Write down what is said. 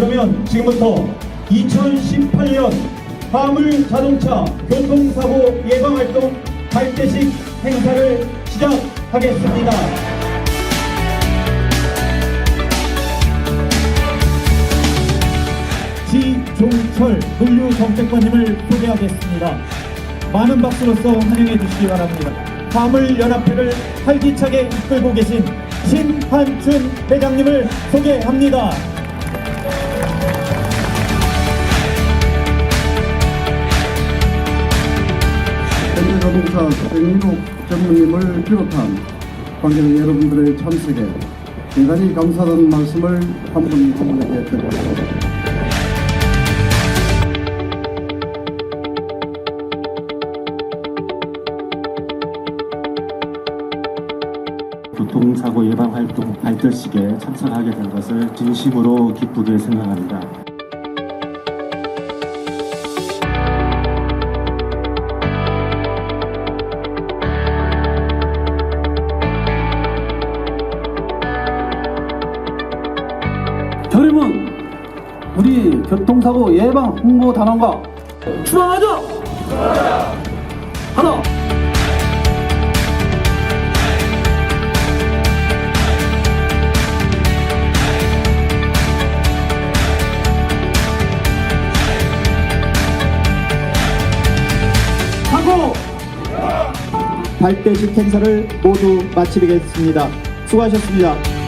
그러면 지금부터 2018년 화물 자동차 교통사고 예방활동 발대식 행사를 시작하겠습니다. 지종철 물류정책관님을 소개하겠습니다. 많은 박수로서 환영해 주시기 바랍니다. 화물연합회를 활기차게 이끌고 계신 신한춘 회장님을 소개합니다. 자동차 백민욱 전무님을 비롯한 관계자 여러분들의 참석에 대단히 감사하다는 말씀을 한분한 분에게 드립니다. 교통사고 예방 활동 발표식에 참석하게 된 것을 진심으로 기쁘게 생각합니다. 여러분, 우리 교통사고 예방 홍보 단원과 출항하자! 하나! 하고 발대식 행사를 모두 마치겠습니다. 수고하셨습니다.